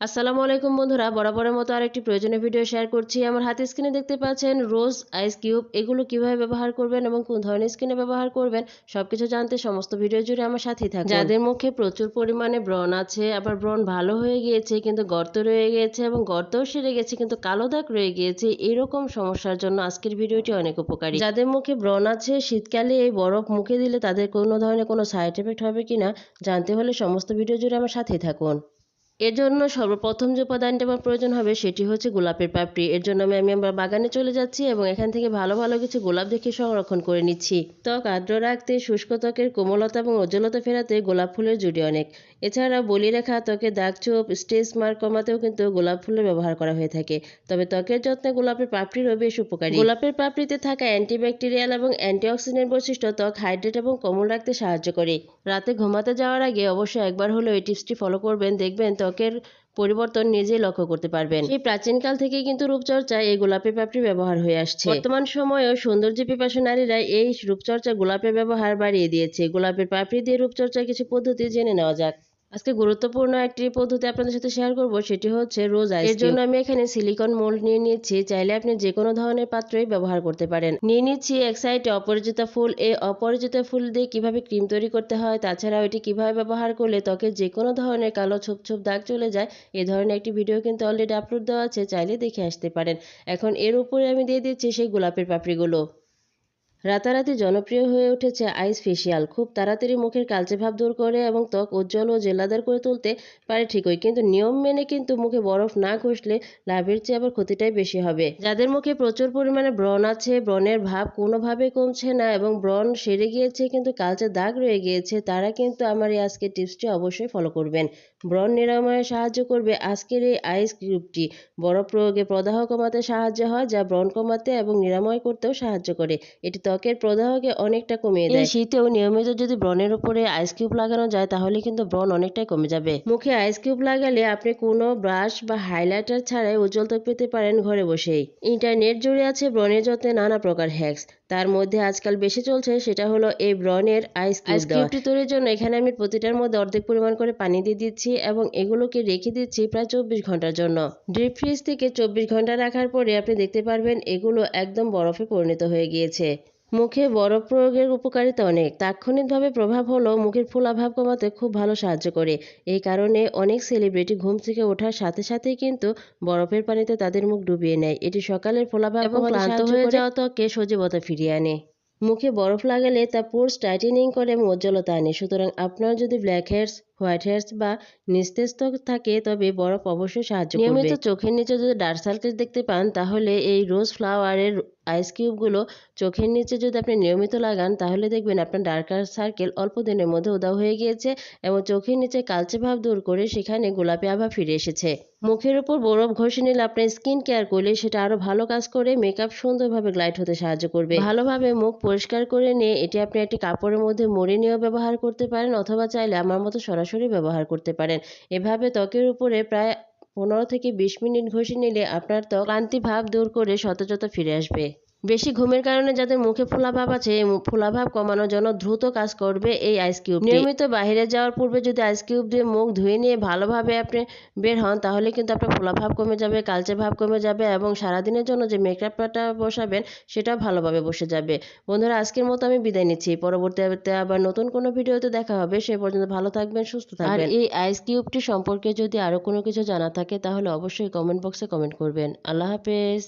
আসসালামু আলাইকুম বন্ধুরা, বরাবরের মতো আরেকটি প্রয়োজনীয় ভিডিও শেয়ার করছি। আমার হাতে স্ক্রিনে দেখতে পাচ্ছেন রোজ আইস কিউব এগুলো কীভাবে ব্যবহার করবেন এবং কোন ধরনের স্কিনে ব্যবহার করবেন, সবকিছু জানতে সমস্ত ভিডিও জুড়ে আমার সাথেই থাকুন। যাদের মুখে প্রচুর পরিমাণে ব্রণ আছে, আবার ব্রণ ভালো হয়ে গিয়েছে, কিন্তু গর্ত রয়ে গিয়েছে এবং গর্তও সেরে গেছে, কিন্তু কালো দাগ রয়ে গিয়েছে, এরকম সমস্যার জন্য আজকের ভিডিওটি অনেক উপকারী। যাদের মুখে ব্রণ আছে, শীতকালে এই বরফ মুখে দিলে তাদের কোনো ধরনের কোনো সাইড এফেক্ট হবে কিনা, জানতে হলে সমস্ত ভিডিও জুড়ে আমার সাথেই থাকুন। এর জন্য সর্বপ্রথম যে উপাদানটা আমার প্রয়োজন হবে সেটি হচ্ছে গোলাপের পাপড়ি। এর জন্য আমি আমি আমার বাগানে চলে যাচ্ছি এবং এখান থেকে ভালো ভালো কিছু গোলাপ দেখে সংরক্ষণ করে নিচ্ছি। ত্বক আর্দ্র রাখতে, শুষ্ক ত্বকের কোমলতা এবং উজ্জ্বলতা ফেরাতে গোলাপ ফুলের জুড়ি অনেক। এছাড়া বলি রেখা, ত্বকে দাগ চোপ, স্ট্রেস মার্ক কমাতেও কিন্তু গোলাপ ফুলের ব্যবহার করা হয়ে থাকে। তবে ত্বকের যত্নে গোলাপের পাপড়িরও বেশ উপকারী। গোলাপের পাপড়িতে থাকা অ্যান্টিব্যাকটেরিয়াল এবং অ্যান্টিঅক্সিডেন্ট বৈশিষ্ট্য ত্বক হাইড্রেট এবং কোমল রাখতে সাহায্য করে। রাতে ঘুমাতে যাওয়ার আগে অবশ্যই একবার হলেও এই টিপসটি ফলো করবেন। দেখবেন ত্বকের পরিবর্তন নিজেই লক্ষ্য করতে পারবেন। এই প্রাচীনকাল থেকেই কিন্তু রূপচর্চায় এই গোলাপের পাপড়ি ব্যবহার হয়ে আসছে। বর্তমান সময়েও সৌন্দর্য পিপাসু নারীরা এই রূপচর্চা গোলাপের ব্যবহার বাড়িয়ে দিয়েছে। গোলাপের পাপড়ি দিয়ে রূপচর্চার কিছু পদ্ধতি জেনে নেওয়া যাক। আজকে গুরুত্বপূর্ণ একটি পদ্ধতি আপনাদের সাথে শেয়ার করব সেটি হচ্ছে রোজ আইস এর জন্য আমি এখানে সিলিকন মোল্ড নিয়ে নিয়েছি চাইলে আপনি যে কোনো ধরনের পাত্রই ব্যবহার করতে পারেন। নিয়ে নিচ্ছি এক সাইডে অপরিচিত ফুল এই অপরিচিত ফুল দিয়ে কীভাবে ক্রিম তৈরি করতে হয় তাছাড়া এটি কীভাবে ব্যবহার করলে ত্বকে যে কোনো ধরনের কালো ছোপ ছোপ দাগ চলে যায় এ ধরনের একটি ভিডিও কিন্তু অলরেডি আপলোড দেওয়া আছে চাইলে দেখে আসতে পারেন। এখন এর উপরে আমি দিয়ে দিচ্ছি সেই গোলাপের পাপড়িগুলো। রাতারাতি জনপ্রিয় হয়ে উঠেছে আইস ফেসিয়াল। খুব তাড়াতাড়ি মুখের কালচে ভাব দূর করে এবং ত্বক উজ্জ্বল ও জেলাদার করে তুলতে পারে ঠিকই, কিন্তু নিয়ম মেনে কিন্তু মুখে বরফ না ঘষলে লাভের চেয়ে আবার ক্ষতিটাই বেশি হবে। যাদের মুখে প্রচুর পরিমাণে ব্রণ আছে, ব্রণের ভাব কোনোভাবে কমছে না এবং ব্রণ সেরে গিয়েছে কিন্তু কালচে দাগ রয়ে গিয়েছে, তারা কিন্তু আমার এই আজকের টিপসটি অবশ্যই ফলো করবেন। ব্রণ নিরাময়ে সাহায্য করবে আজকের এই আইস কিউবটি বরফ প্রয়োগে প্রদাহ কমাতে সাহায্য হয়, যা ব্রণ কমাতে এবং নিরাময় করতেও সাহায্য করে। এটি ত্বকের প্রদাহকে অনেকটা কমিয়ে দেয়। শীতেও নিয়মিত যদি ব্রণের উপরে আইস কিউব লাগানো যায় তাহলে কিন্তু ব্রণ অনেকটাই কমে যাবে। মুখে আইস কিউব লাগালে আপনি কোনো ব্রাশ বা হাইলাইটার ছাড়াই উজ্জ্বল ত্বক পেতে পারেন ঘরে বসেই। ইন্টারনেট জুড়ে আছে ব্রণের যত্নে নানা প্রকার হ্যাক্স তার মধ্যে আজকাল বেশি চলছে সেটা হলো এই ব্রণের আইস আইস কিউবটি তৈরির জন্য এখানে আমি প্রতিটার মধ্যে অর্ধেক পরিমাণ করে পানি দিয়ে দিচ্ছি এবং এগুলোকে রেখে দিচ্ছি প্রায় চব্বিশ ঘণ্টার জন্য। ডিপ ফ্রিজ থেকে চব্বিশ ঘণ্টা রাখার পরে আপনি দেখতে পারবেন এগুলো একদম বরফে পরিণত হয়ে গিয়েছে। মুখে বরফ প্রয়োগের উপকারিতা অনেক। তাৎক্ষণিকভাবে প্রভাব হলো মুখের ফোলাভাব কমাতে খুব ভালো সাহায্য করে। এই কারণে অনেক সেলিব্রিটি ঘুম থেকে ওঠার সাথে সাথেই কিন্তু বরফের পানিতে তাদের মুখ ডুবিয়ে নেয়। এটি সকালের ফোলাভাব এবং ক্লান্ত হয়ে যাওয়া ত্বকে সজীবতা ফিরিয়ে আনে। মুখে বরফ লাগালে তা পোর্স টাইটেনিং করে এবং উজ্জ্বলতা আনে। সুতরাং আপনার যদি ব্ল্যাক হেয়ার্স হোয়াইট হেয়ার্স বা নিস্তেজ থাকে, তবে বরফ অবশ্যই সাহায্য করবে। নিয়মিত চোখের নিচে যদি ডার্ক সার্কেল দেখতে পান, তাহলে এই রোজ ফ্লাওয়ারের আইস কিউবগুলো চোখের নিচে যদি আপনি নিয়মিত লাগান, তাহলে দেখবেন আপনার ডার্কার সার্কেল অল্প দিনের মধ্যে উদাও হয়ে গিয়েছে এবং চোখের নিচে কালচে ভাব দূর করে সেখানে গোলাপি আভা ফিরে এসেছে। মুখের উপর বরফ ঘষে নিলে আপনার স্কিন কেয়ার করলে সেটা আরও ভালো কাজ করে, মেকআপ সুন্দরভাবে গ্লাইড হতে সাহায্য করবে। ভালোভাবে মুখ পরিষ্কার করে নিয়ে এটি আপনি একটি কাপড়ের মধ্যে মুড়ে নিয়েও ব্যবহার করতে পারেন, অথবা চাইলে আমার মতো সরাসরি ব্যবহার করতে পারেন। এভাবে ত্বকের উপরে প্রায় পনেরো থেকে বিশ মিনিট ঘষে নিলে আপনার ত্বক ক্লান্তি ভাব দূর করে সতেজতা ফিরে আসবে। বেশি ঘুমের কারণে যাদের মুখে ফোলাভাব আছে এই ফোলাভাব কমানোর জন্য দ্রুত কাজ করবে এই আইস কিউব নিয়মিত বাইরে যাওয়ার পূর্বে যদি আইস কিউব দিয়ে মুখ ধুয়ে নিয়ে ভালোভাবে আপনি বের হন তাহলে কিন্তু আপনার ফোলাভাব কমে যাবে কালচে ভাব কমে যাবে এবং সারাদিনের জন্য যে মেকআপটা বসাবেন সেটাও ভালোভাবে বসে যাবে। বন্ধুরা আজকের মতো আমি বিদায় নিচ্ছি। পরবর্তীতে আবার নতুন কোনো ভিডিওতে দেখা হবে। সে পর্যন্ত ভালো থাকবেন সুস্থ থাকবেন। আর এই আইস কিউবটি সম্পর্কে যদি আরও কোনো কিছু জানা থাকে তাহলে অবশ্যই কমেন্ট বক্সে কমেন্ট করবেন। আল্লাহ হাফেজ।